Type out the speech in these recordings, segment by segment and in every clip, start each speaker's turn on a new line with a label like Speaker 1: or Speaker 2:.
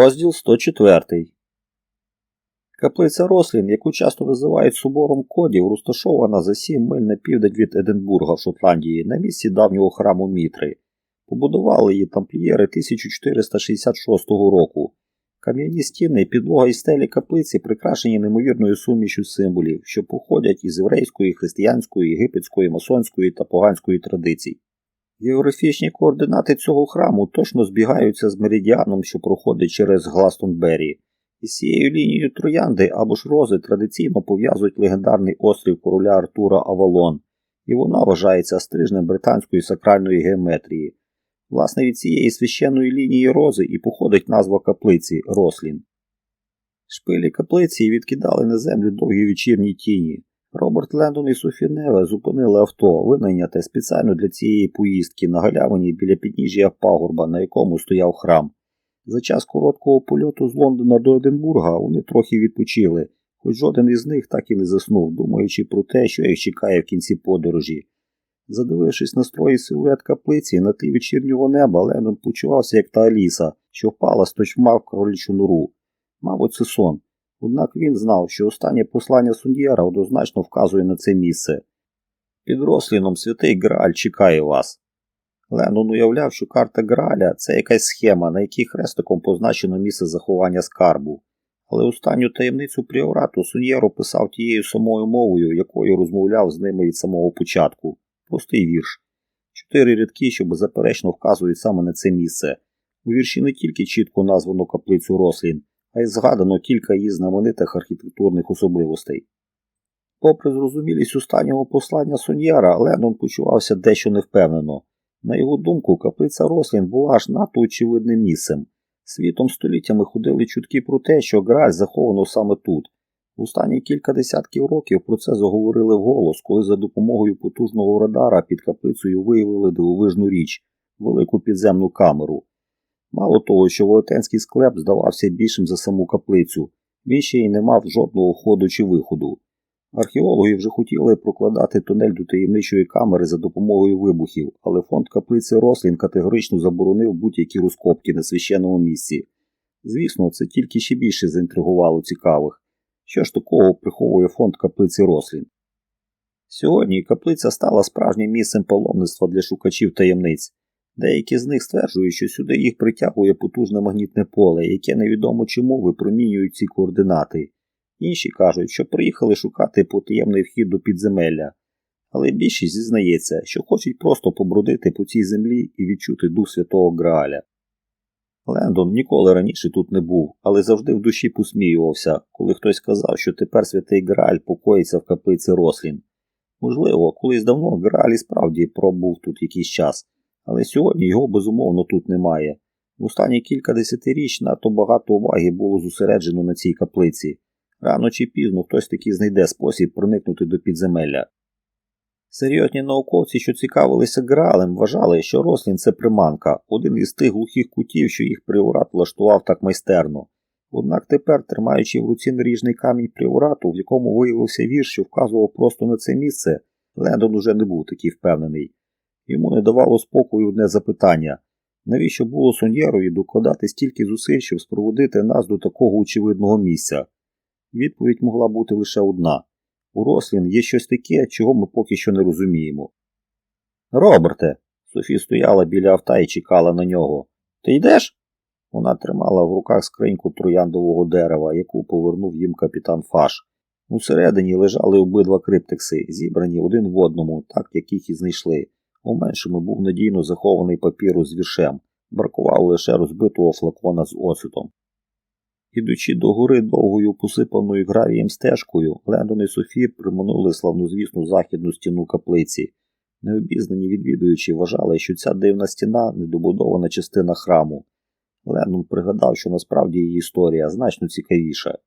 Speaker 1: Розділ 104. Каплиця Рослін, яку часто називають собором кодів, розташована за 7 миль на південь від Единбурга в Шотландії на місці давнього храму Мітри. Побудували її тамплієри 1466 року. Кам'яні стіни, підлога і стелі каплиці прикрашені неймовірною сумішю символів, що походять із єврейської, християнської, єгипетської, масонської та поганської традицій. Географічні координати цього храму точно збігаються з меридіаном, що проходить через Гластонбері. Із цією лінією троянди або ж рози традиційно пов'язують легендарний острів короля Артура Авалон, і вона вважається стрижнем британської сакральної геометрії. Власне, від цієї священної лінії рози і походить назва каплиці Рослін. Шпилі каплиці відкидали на землю довгі вечірні тіні. Роберт Лендон і Софі Неве зупинили авто, винайняте спеціально для цієї поїздки на галявині біля підніжжя пагорба, на якому стояв храм. За час короткого польоту з Лондона до Единбурга вони трохи відпочили, хоч жоден із них так і не заснув, думаючи про те, що їх чекає в кінці подорожі. Задивившись на строї силует каплиці на тлі вечірнього неба, Леннон почувався як та Аліса, що впала з точма в кролічу нору. Мабуть, це сон. Однак він знав, що останнє послання Суньєра однозначно вказує на це місце. Під росліном святий Грааль чекає вас. Леннон уявляв, що карта Грааля це якась схема, на якій хрестиком позначено місце заховання скарбу. Але останню таємницю пріорату Суньєр описав тією самою мовою, якою розмовляв з ними від самого початку. Простий вірш. Чотири рядки, що беззаперечно вказують саме на це місце. У вірші не тільки чітко названо каплицю рослін, а й згадано кілька її знаменитих архітектурних особливостей. Попри зрозумілість останнього послання Соньяра, Леннон почувався дещо невпевнено. На його думку, каплиця рослин була аж надто очевидним місцем. Світом століттями ходили чутки про те, що Граль заховано саме тут. В останні кілька десятків років про це заговорили вголос, коли за допомогою потужного радара під каплицею виявили дивовижну річ велику підземну камеру. Мало того, що велетенський склеп здавався більшим за саму каплицю, він ще й не мав жодного входу чи виходу. Археологи вже хотіли прокладати тунель до таємничої камери за допомогою вибухів, але фонд каплиці Рослін категорично заборонив будь-які розкопки на священному місці. Звісно, це тільки ще більше заінтригувало цікавих. Що ж такого приховує фонд каплиці Рослін? Сьогодні каплиця стала справжнім місцем паломництва для шукачів таємниць. Деякі з них стверджують, що сюди їх притягує потужне магнітне поле, яке невідомо чому випромінюють ці координати. Інші кажуть, що приїхали шукати потаємний вхід до підземелля, але більшість зізнається, що хочуть просто побродити по цій землі і відчути дух святого Грааля. Лендон ніколи раніше тут не був, але завжди в душі посміювався, коли хтось сказав, що тепер святий Грааль покоїться в каплиці Рослін. Можливо, колись давно Грааль і справді пробув тут якийсь час, але сьогодні його безумовно тут немає. В останні кілька десятиріч надто багато уваги було зосереджено на цій каплиці. Рано чи пізно хтось таки знайде спосіб проникнути до підземелля. Серйозні науковці, що цікавилися Граалем, вважали, що рослін це приманка, один із тих глухих кутів, що їх приорат влаштував так майстерно. Однак тепер, тримаючи в руці наріжний камінь приорату, в якому виявився вірш, що вказував просто на це місце, Лендон уже не був такий впевнений. Йому не давало спокою одне запитання навіщо було Соньєрові докладати стільки зусиль, щоб спроводити нас до такого очевидного місця? Відповідь могла бути лише одна у рослін є щось таке, чого ми поки що не розуміємо. Роберте, Софі стояла біля авто і чекала на нього. Ти йдеш? Вона тримала в руках скриньку трояндового дерева, яку повернув їм капітан Фаш. Усередині лежали обидва криптекси, зібрані один в одному, так як їх і знайшли. У меншому був надійно захований папірус з віршем, бракувало лише розбитого флакона з оцетом. Ідучи до гори довгою посипаною гравієм стежкою, Лендон і Софі приманули славнозвісну західну стіну каплиці. Необізнані відвідуючі вважали, що ця дивна стіна недобудована частина храму. Леннон пригадав, що насправді її історія значно цікавіша.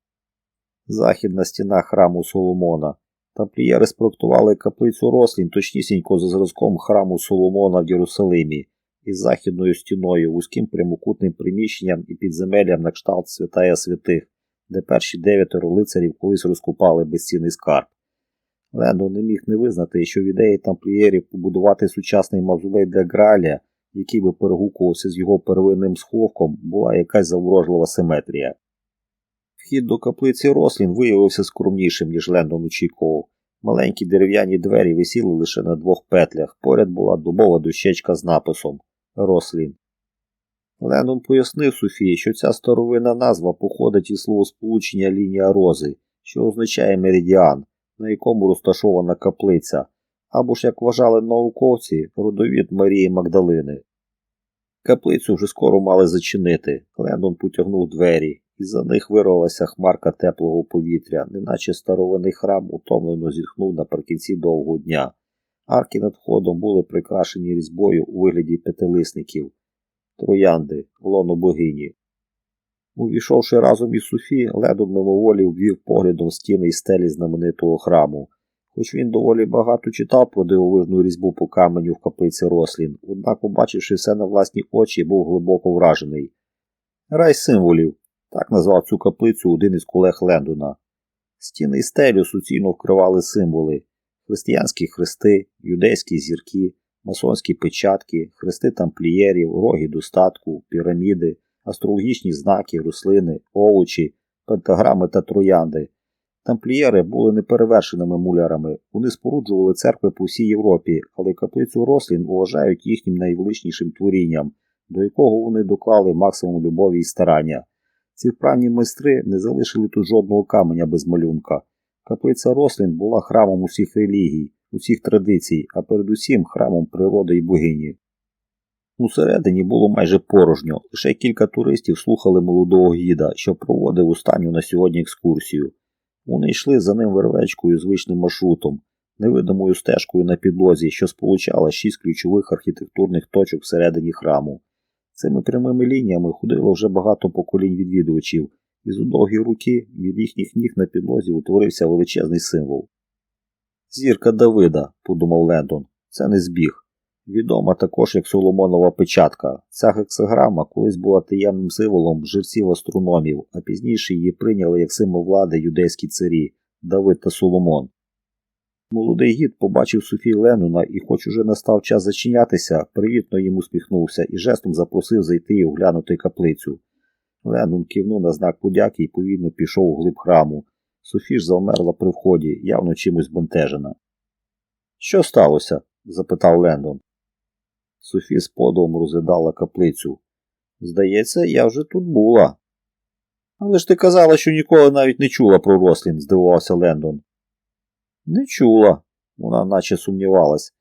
Speaker 1: Західна стіна храму Соломона. Тамплієри спроектували каплицю рослін точнісінько за зразком храму Соломона в Єрусалимі із західною стіною, вузьким прямокутним приміщенням і підземеллям на кшталт святая святих, де перші дев'ятеро лицарів колись розкупали безцінний скарб. Лендо не міг не визнати, що в ідеї тамплієрів побудувати сучасний мавзолей для Граля який би перегукувався з його первинним сховком, була якась заврожлива симетрія. Вхід до каплиці рослін виявився скромнішим, ніж Лендон очікував. Маленькі дерев'яні двері висіли лише на двох петлях. Поряд була дубова дощечка з написом Рослін. Леннон пояснив Софії, що ця старовинна назва походить із словосполучення лінія рози, що означає меридіан, на якому розташована каплиця, або ж, як вважали науковці, родовід Марії Магдалини. Каплицю вже скоро мали зачинити. Леннон потягнув двері, і за них вирвалася хмарка теплого повітря, неначе старовинний храм утомлено зітхнув наприкінці довгого дня. Арки над входом були прикрашені різьбою у вигляді п'ятилисників, троянди, лоно богині. Увійшовши разом із Софі, Ледон мимоволі ввів поглядом стіни і стелі знаменитого храму. Хоч він доволі багато читав про дивовижну різьбу по каменю в каплиці рослін, однак, побачивши все на власні очі, був глибоко вражений. Рай символів, так назвав цю каплицю один із колег Лендона. Стіни і стелю суцільно вкривали символи християнські хрести, юдейські зірки, масонські печатки, хрести тамплієрів, роги достатку, піраміди, астрологічні знаки, рослини, овочі, пентаграми та троянди. Тамплієри були неперевершеними мулярами. Вони споруджували церкви по всій Європі, але каплицю рослін вважають їхнім найвеличнішим творінням, до якого вони доклали максимум любові і старання. Ці вправні майстри не залишили тут жодного каменя без малюнка. Каплиця рослин була храмом усіх релігій, усіх традицій, а передусім храмом природи і богині. Усередині було майже порожньо, лише кілька туристів слухали молодого гіда, що проводив останню на сьогодні екскурсію. Вони йшли за ним вервечкою звичним маршрутом, невидимою стежкою на підлозі, що сполучала шість ключових архітектурних точок всередині храму. Цими прямими лініями ходило вже багато поколінь відвідувачів, і з довгі руки від їхніх ніг на підлозі утворився величезний символ. Зірка Давида, подумав Лендон, це не збіг. Відома також як Соломонова печатка. Ця гексаграма колись була таємним символом жерців астрономів, а пізніше її прийняли як символ влади юдейські царі Давид та Соломон. Молодий гід побачив Софію Леннона і, хоч уже настав час зачинятися, привітно їм усміхнувся і жестом запросив зайти і оглянути каплицю. Леннон кивнув на знак подяки і повільно пішов у глиб храму. Софі ж завмерла при вході, явно чимось бентежена. Що сталося? запитав Лендон. Софі з подовом розглядала каплицю. Здається, я вже тут була. Але ж ти казала, що ніколи навіть не чула про рослін, здивувався Лендон. Не чула, вона наче сумнівалась.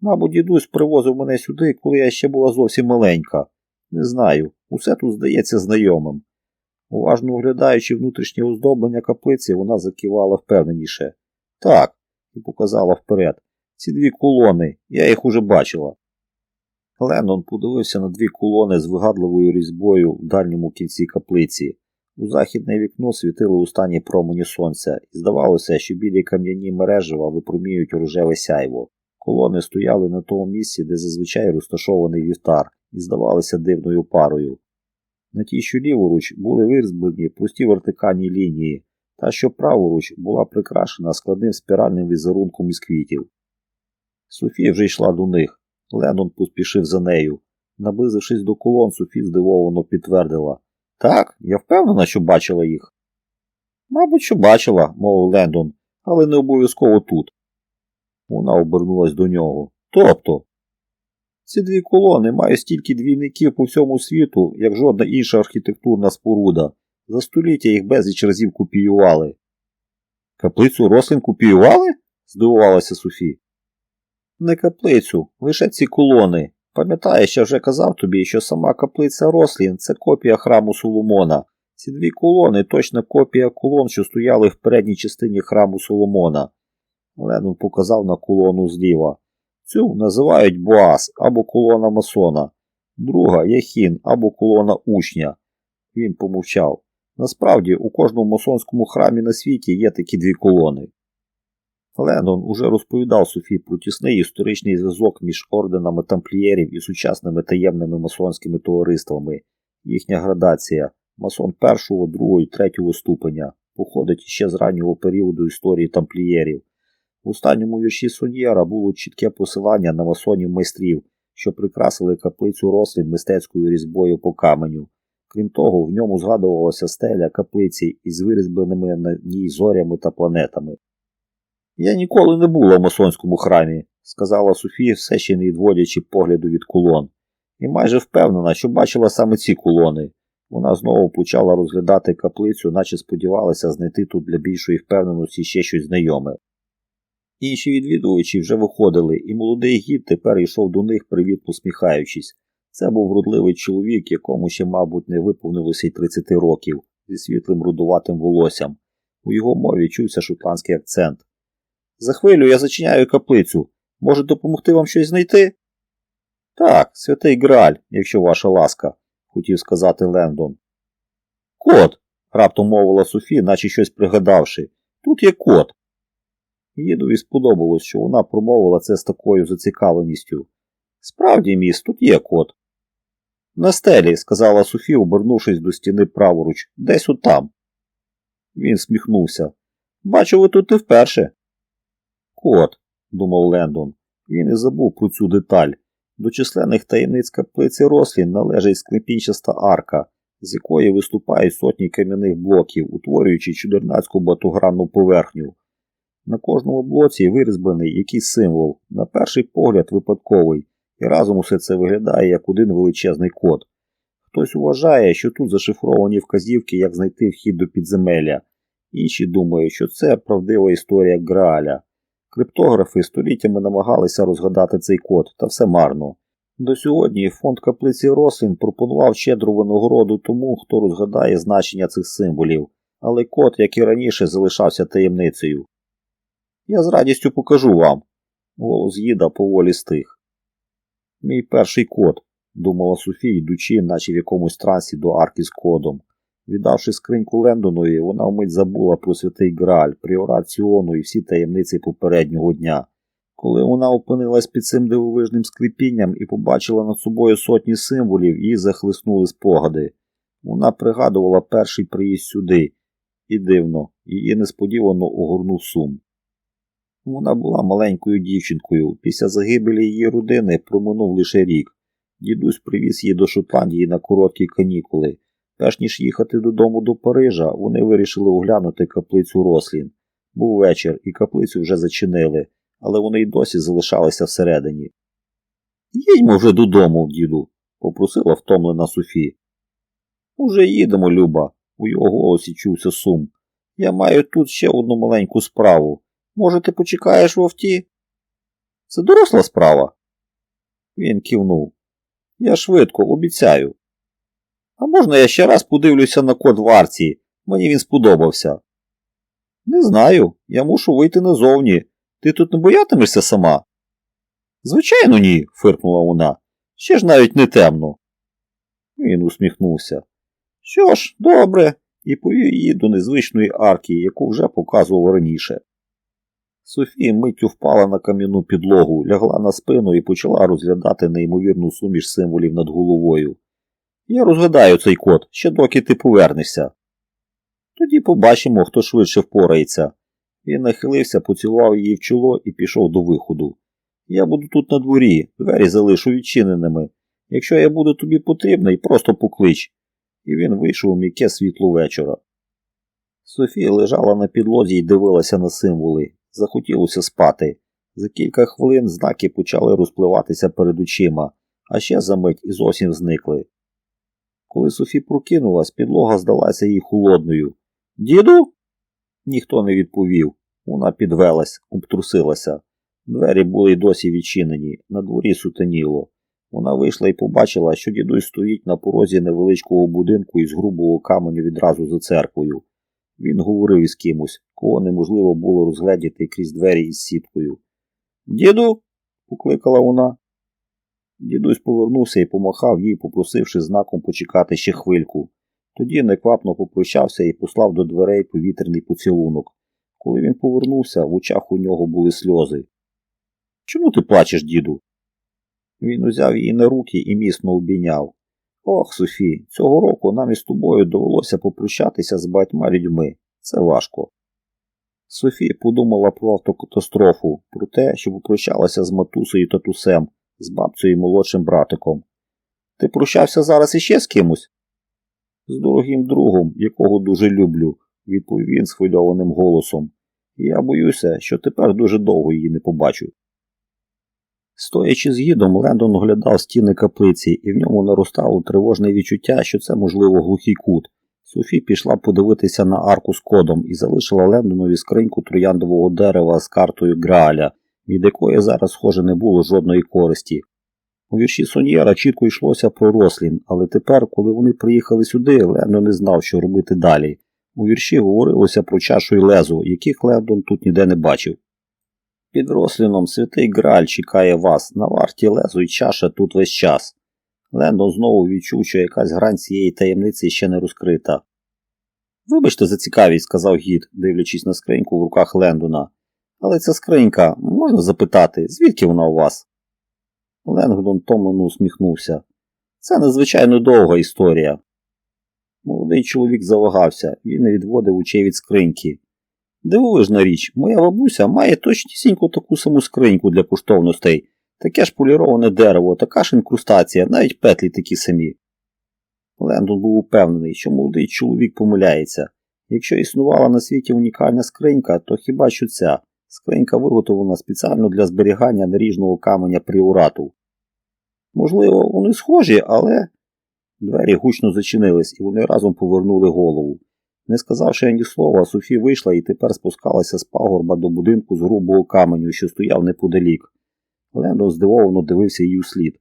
Speaker 1: Мабуть, дідусь привозив мене сюди, коли я ще була зовсім маленька. Не знаю, усе тут здається знайомим. Уважно оглядаючи внутрішнє оздоблення каплиці, вона закивала впевненіше. Так, і показала вперед. Ці дві колони, я їх уже бачила. Леннон подивився на дві колони з вигадливою різьбою в дальньому кінці каплиці. У західне вікно світило у стані промені сонця, і здавалося, що білі кам'яні мережева випроміють рожеве сяйво. Колони стояли на тому місці, де зазвичай розташований вівтар, і здавалися дивною парою. На тій, що ліворуч, були вирізблені прості вертикальні лінії, та що праворуч була прикрашена складним спіральним візерунком із квітів. Софія вже йшла до них. Леннон поспішив за нею. Наблизившись до колон, Софі здивовано підтвердила Так, я впевнена, що бачила їх. Мабуть, що бачила, мовив Лендон, але не обов'язково тут. Вона обернулась до нього. Тобто, ці дві колони мають стільки двійників по всьому світу, як жодна інша архітектурна споруда. За століття їх безліч разів копіювали. Каплицю рослин копіювали? здивувалася Софі. Не каплицю, лише ці колони. Пам'ятаєш, я вже казав тобі, що сама каплиця рослін це копія храму Соломона. Ці дві колони точна копія колон, що стояли в передній частині храму Соломона. Леннон показав на колону зліва. Цю називають Боас або колона масона, друга Яхін або колона учня. Він помовчав. Насправді, у кожному масонському храмі на світі є такі дві колони. Леннон уже розповідав Софі про тісний історичний зв'язок між орденами тамплієрів і сучасними таємними масонськими товариствами. Їхня градація масон першого, другого і третього ступеня походить ще з раннього періоду історії тамплієрів. В останньому вірші Соньєра було чітке посилання на масонів майстрів, що прикрасили каплицю рослин мистецькою різьбою по каменю. Крім того, в ньому згадувалася стеля каплиці із вирізбленими на ній зорями та планетами. Я ніколи не була в масонському храмі, сказала Софія, все ще не відводячи погляду від колон, і майже впевнена, що бачила саме ці колони. Вона знову почала розглядати каплицю, наче сподівалася знайти тут для більшої впевненості ще щось знайоме. Інші відвідувачі вже виходили, і молодий гід тепер йшов до них, привіт посміхаючись. Це був вродливий чоловік, якому ще, мабуть, не виповнилося й 30 років, зі світлим рудуватим волоссям. У його мові чувся шотландський акцент. За хвилю я зачиняю каплицю. Може допомогти вам щось знайти? Так, святий Граль, якщо ваша ласка, хотів сказати Лендон. Кот, раптом мовила Софі, наче щось пригадавши. Тут є кот. Їдові сподобалось, що вона промовила це з такою зацікавленістю. Справді, міс, тут є кот. На стелі, сказала Софі, обернувшись до стіни праворуч, десь отам. Він сміхнувся. Бачу, ви тут не вперше. Кот, думав Лендон. Він і забув про цю деталь. До численних таємниць каплиці рослін належить склепінчаста арка, з якої виступають сотні кам'яних блоків, утворюючи чудернацьку батогранну поверхню. На кожному блоці вирізблений якийсь символ, на перший погляд випадковий, і разом усе це виглядає як один величезний код. Хтось вважає, що тут зашифровані вказівки, як знайти вхід до підземелля. Інші думають, що це правдива історія Грааля. Криптографи століттями намагалися розгадати цей код, та все марно. До сьогодні фонд каплиці рослин пропонував щедру винагороду тому, хто розгадає значення цих символів, але код, як і раніше, залишався таємницею. Я з радістю покажу вам. Голос їда поволі стих. Мій перший код, думала Софія, йдучи, наче в якомусь трансі до арки з кодом. Віддавши скриньку Лендонові, вона вмить забула про святий Грааль, пріорат Сіону і всі таємниці попереднього дня. Коли вона опинилась під цим дивовижним склепінням і побачила над собою сотні символів, її захлиснули спогади. Вона пригадувала перший приїзд сюди, і дивно, її несподівано огорнув сум. Вона була маленькою дівчинкою. Після загибелі її родини проминув лише рік. Дідусь привіз її до Шотландії на короткі канікули. Перш ніж їхати додому до Парижа, вони вирішили оглянути каплицю рослін. Був вечір, і каплицю вже зачинили, але вони й досі залишалися всередині. Їдьмо вже додому, діду, попросила втомлена Софі. Уже їдемо, Люба, у його голосі чувся сум. Я маю тут ще одну маленьку справу. Може, ти почекаєш в авті? Це доросла справа. Він кивнув. Я швидко, обіцяю. А можна я ще раз подивлюся на код в арці? Мені він сподобався. Не знаю, я мушу вийти назовні. Ти тут не боятимешся сама? Звичайно, ні, фиркнула вона. Ще ж навіть не темно. Він усміхнувся. Що ж, добре, і повів її до незвичної арки, яку вже показував раніше. Софія миттю впала на кам'яну підлогу, лягла на спину і почала розглядати неймовірну суміш символів над головою. Я розгадаю цей код, ще доки ти повернешся. Тоді побачимо, хто швидше впорається. Він нахилився, поцілував її в чоло і пішов до виходу. Я буду тут на дворі, двері залишу відчиненими. Якщо я буду тобі потрібний, просто поклич. І він вийшов у м'яке світло вечора. Софія лежала на підлозі і дивилася на символи. Захотілося спати. За кілька хвилин знаки почали розпливатися перед очима, а ще за мить і зовсім зникли. Коли Софі прокинулась, підлога здалася їй холодною. Діду? Ніхто не відповів. Вона підвелась, обтрусилася. Двері були досі відчинені, на дворі сутеніло. Вона вийшла і побачила, що дідусь стоїть на порозі невеличкого будинку із грубого каменю відразу за церквою. Він говорив із кимось, кого неможливо було розгледіти крізь двері із сіткою. Діду, покликала вона. Дідусь повернувся і помахав їй, попросивши знаком почекати ще хвильку. Тоді неквапно попрощався і послав до дверей повітряний поцілунок. Коли він повернувся, в очах у нього були сльози. Чому ти плачеш, діду? Він узяв її на руки і міцно обійняв. Ох, Софі, цього року нам із тобою довелося попрощатися з багатьма людьми. Це важко. Софія подумала про автокатастрофу, про те, що попрощалася з матусею та тусем, з бабцею і молодшим братиком. Ти прощався зараз іще з кимось? З дорогим другом, якого дуже люблю, відповів він схвильованим голосом. Я боюся, що тепер дуже довго її не побачу. Стоячи з гідом, Лендон оглядав стіни каплиці, і в ньому наростало тривожне відчуття, що це, можливо, глухий кут. Софі пішла подивитися на арку з кодом і залишила Лендонові скриньку трояндового дерева з картою Грааля, від якої зараз, схоже, не було жодної користі. У вірші Соньєра чітко йшлося про рослін, але тепер, коли вони приїхали сюди, Лендон не знав, що робити далі. У вірші говорилося про чашу й лезу, яких Лендон тут ніде не бачив. Під росліном святий Граль чекає вас, на варті лезу й чаша тут весь час. Лендон знову відчув, що якась грань цієї таємниці ще не розкрита. Вибачте за цікавість, сказав гід, дивлячись на скриньку в руках Лендона. Але ця скринька, можна запитати, звідки вона у вас? Ленгдон томлено усміхнувся. Це надзвичайно довга історія. Молодий чоловік завагався, він не відводив очей від скриньки. Дивовижна річ, моя бабуся має точнісінько таку саму скриньку для коштовностей, таке ж поліроване дерево, така ж інкрустація, навіть петлі такі самі. Лендон був упевнений, що молодий чоловік помиляється. Якщо існувала на світі унікальна скринька, то хіба що ця скринька виготовлена спеціально для зберігання наріжного каменя пріорату. Можливо, вони схожі, але. Двері гучно зачинились, і вони разом повернули голову. Не сказавши ані слова, Софі вийшла і тепер спускалася з пагорба до будинку з грубого каменю, що стояв неподалік. Лендон здивовано дивився її слід.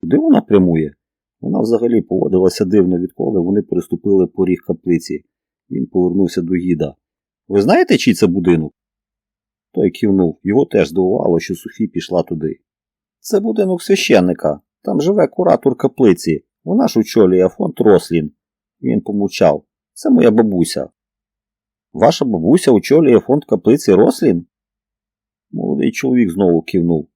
Speaker 1: Куди вона прямує? Вона взагалі поводилася дивно, відколи вони приступили поріг каплиці. Він повернувся до гіда. Ви знаєте, чий це будинок? Той кивнув. Його теж здивувало, що Софі пішла туди. Це будинок священника. Там живе куратор каплиці. Вона ж очолює фонд Рослін. Він помовчав. Це моя бабуся. Ваша бабуся очолює фонд каплиці Рослін? Молодий чоловік знову кивнув.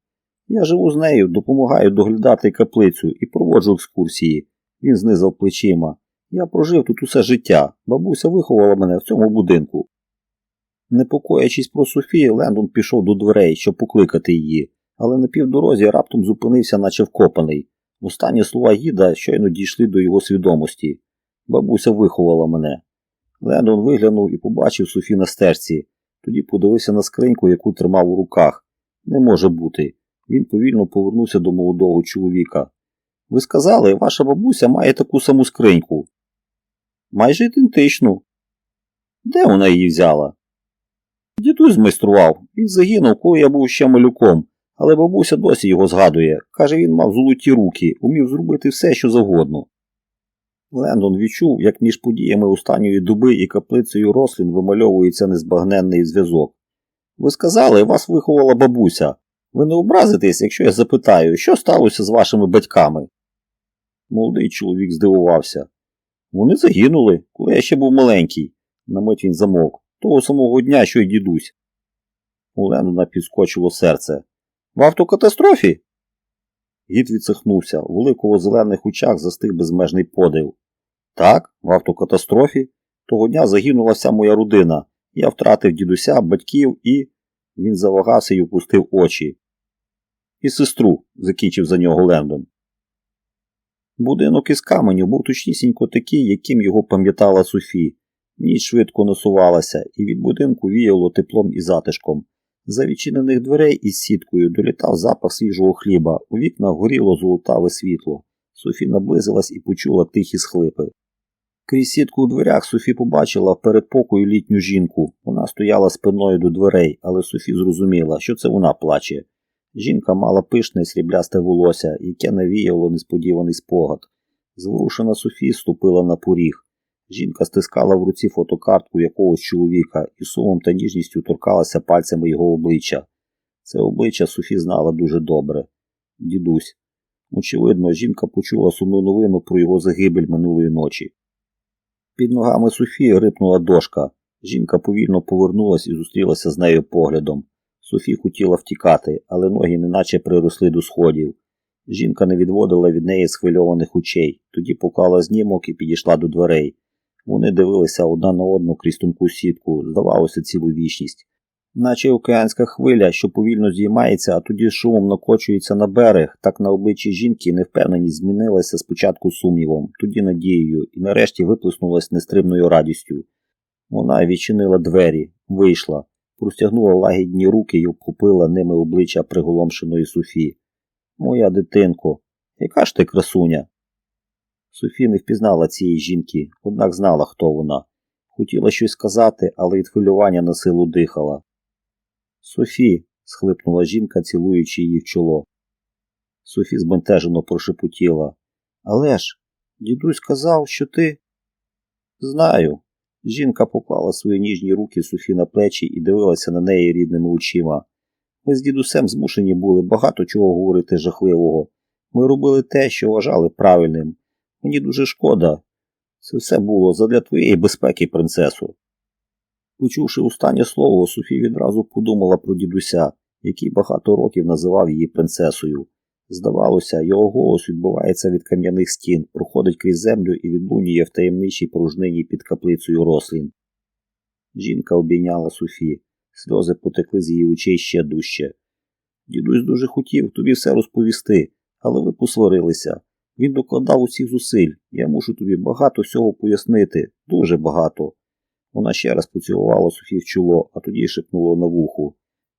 Speaker 1: Я живу з нею, допомагаю доглядати каплицю і проводжу екскурсії. Він знизав плечима. Я прожив тут усе життя. Бабуся виховала мене в цьому будинку. Непокоячись про Софію, Лендон пішов до дверей, щоб покликати її, але на півдорозі раптом зупинився, наче вкопаний. Останні слова гіда щойно дійшли до його свідомості. Бабуся виховала мене. Лендон виглянув і побачив Софі на стежці. Тоді подивився на скриньку, яку тримав у руках. Не може бути. Він повільно повернувся до молодого чоловіка. Ви сказали, ваша бабуся має таку саму скриньку. Майже ідентичну. Де вона її взяла? Дідусь змайстрував. Він загинув, коли я був ще малюком, але бабуся досі його згадує. Каже, він мав золоті руки, умів зробити все, що завгодно. Лендон відчув, як між подіями останньої доби і каплицею рослин вимальовується незбагненний зв'язок. Ви сказали, вас виховала бабуся. Ви не образитесь, якщо я запитаю, що сталося з вашими батьками? Молодий чоловік здивувався. Вони загинули, коли я ще був маленький. На мить він замовк. Того самого дня, що й дідусь. У Леннона підскочило серце. В автокатастрофі? Гід відсихнувся, у великого зелених очах застиг безмежний подив. Так, в автокатастрофі. Того дня загинула вся моя родина. Я втратив дідуся, батьків і. Він завагався і опустив очі. І сестру, закінчив за нього Лендон. Будинок із каменю був точнісінько такий, яким його пам'ятала Софі. Ніч швидко носувалася, і від будинку віяло теплом і затишком. За відчинених дверей із сіткою долітав запах свіжого хліба, у вікнах горіло золотаве світло. Софі наблизилась і почула тихі схлипи. Крізь сітку у дверях Софі побачила в передпокою літню жінку. Вона стояла спиною до дверей, але Софі зрозуміла, що це вона плаче. Жінка мала пишне сріблясте волосся, яке навіяло несподіваний спогад. Зворушена Софі ступила на поріг. Жінка стискала в руці фотокартку якогось чоловіка і сумом та ніжністю торкалася пальцями його обличчя. Це обличчя Софі знала дуже добре. Дідусь. Очевидно, жінка почула сумну новину про його загибель минулої ночі. Під ногами Софії рипнула дошка. Жінка повільно повернулась і зустрілася з нею поглядом. Софі хотіла втікати, але ноги неначе приросли до сходів. Жінка не відводила від неї схвильованих очей, тоді поклала знімок і підійшла до дверей. Вони дивилися одна на одну крізь тонку сітку, здавалося, цілу вічність. Наче океанська хвиля, що повільно здіймається, а тоді шумом накочується на берег, так на обличчі жінки невпевненість змінилася спочатку сумнівом, тоді надією і нарешті виплеснулась нестримною радістю. Вона відчинила двері, вийшла, простягнула лагідні руки і обхопила ними обличчя приголомшеної Софі. Моя дитинко, яка ж ти красуня? Софі не впізнала цієї жінки, однак знала, хто вона. Хотіла щось сказати, але від хвилювання на силу дихала. Софі, схлипнула жінка, цілуючи її в чоло. Софі збентежено прошепотіла. Але ж, дідусь сказав, що ти. Знаю. Жінка поклала свої ніжні руки Софі на плечі і дивилася на неї рідними очима. Ми з дідусем змушені були багато чого говорити жахливого. Ми робили те, що вважали правильним. Мені дуже шкода. Це все було задля твоєї безпеки, принцесу. Почувши останнє слово, Софі відразу подумала про дідуся, який багато років називав її принцесою. Здавалося, його голос відбувається від кам'яних стін, проходить крізь землю і відлунює в таємничій порожнині під каплицею рослин. Жінка обійняла Софі, сльози потекли з її очей ще дужче. Дідусь дуже хотів тобі все розповісти, але ви посварилися. Він докладав усіх зусиль. Я мушу тобі багато всього пояснити, дуже багато. Вона ще раз поцілувала Софі в чоло, а тоді шепнула на вуху.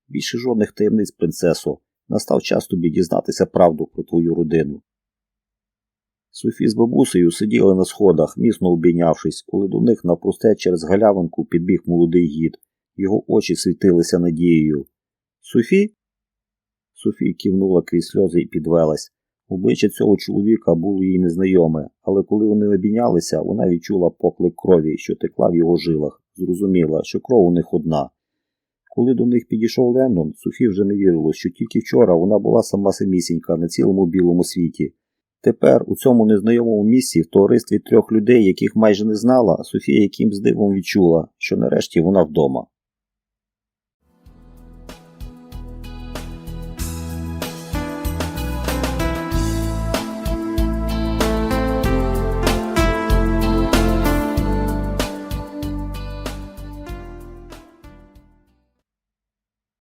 Speaker 1: Більше жодних таємниць, принцесо. Настав час тобі дізнатися правду про твою родину. Софі з бабусею сиділи на сходах, міцно обійнявшись, коли до них навпросте через галявинку підбіг молодий гід. Його очі світилися надією. Софі? Софі кивнула крізь сльози і підвелась. Обличчя цього чоловіка було їй незнайоме, але коли вони обійнялися, вона відчула поклик крові, що текла в його жилах, зрозуміла, що кров у них одна. Коли до них підійшов Леннон, Софі вже не вірило, що тільки вчора вона була сама самісінька на цілому білому світі. Тепер у цьому незнайомому місці, в товаристві трьох людей, яких майже не знала, Софія якимсь дивом відчула, що нарешті вона вдома.